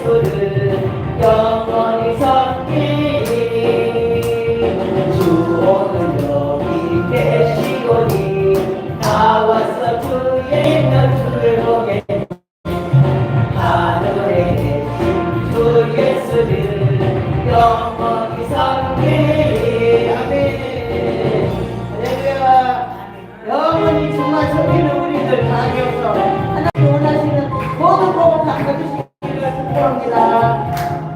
예수는 영원히 섬기니 주 오늘 여기 계시거니 나와서 주의 명주를 보겠니 하늘에 계신 주 예수를 영원히 섬길이 하나님 원하시는 를 축복합니다.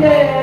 Yeah.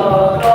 Senhor.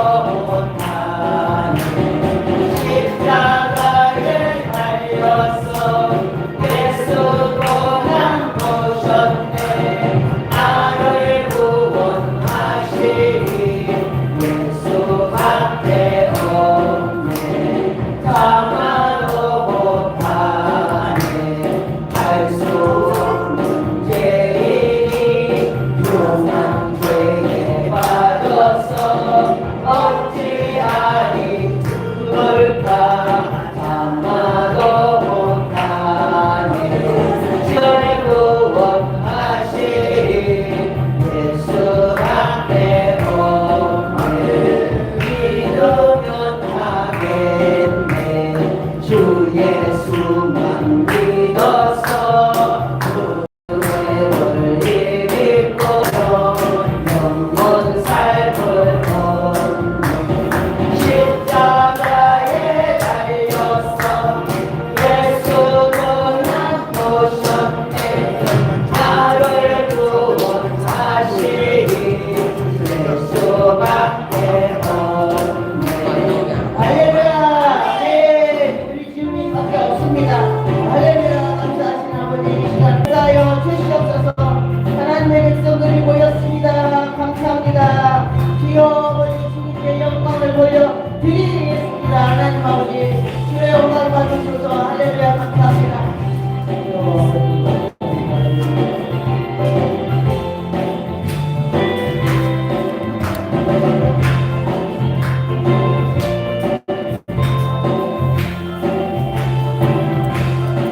할렐루야 감사하신 아버지 감사하여 주시옵소서. 하나님의 백성들이 모였습니다. 감사합니다. 주여 아버지 주님의 영광을 돌려 드리겠습니다. 하나님 아버지 주의 영광을 받으시고 좋아.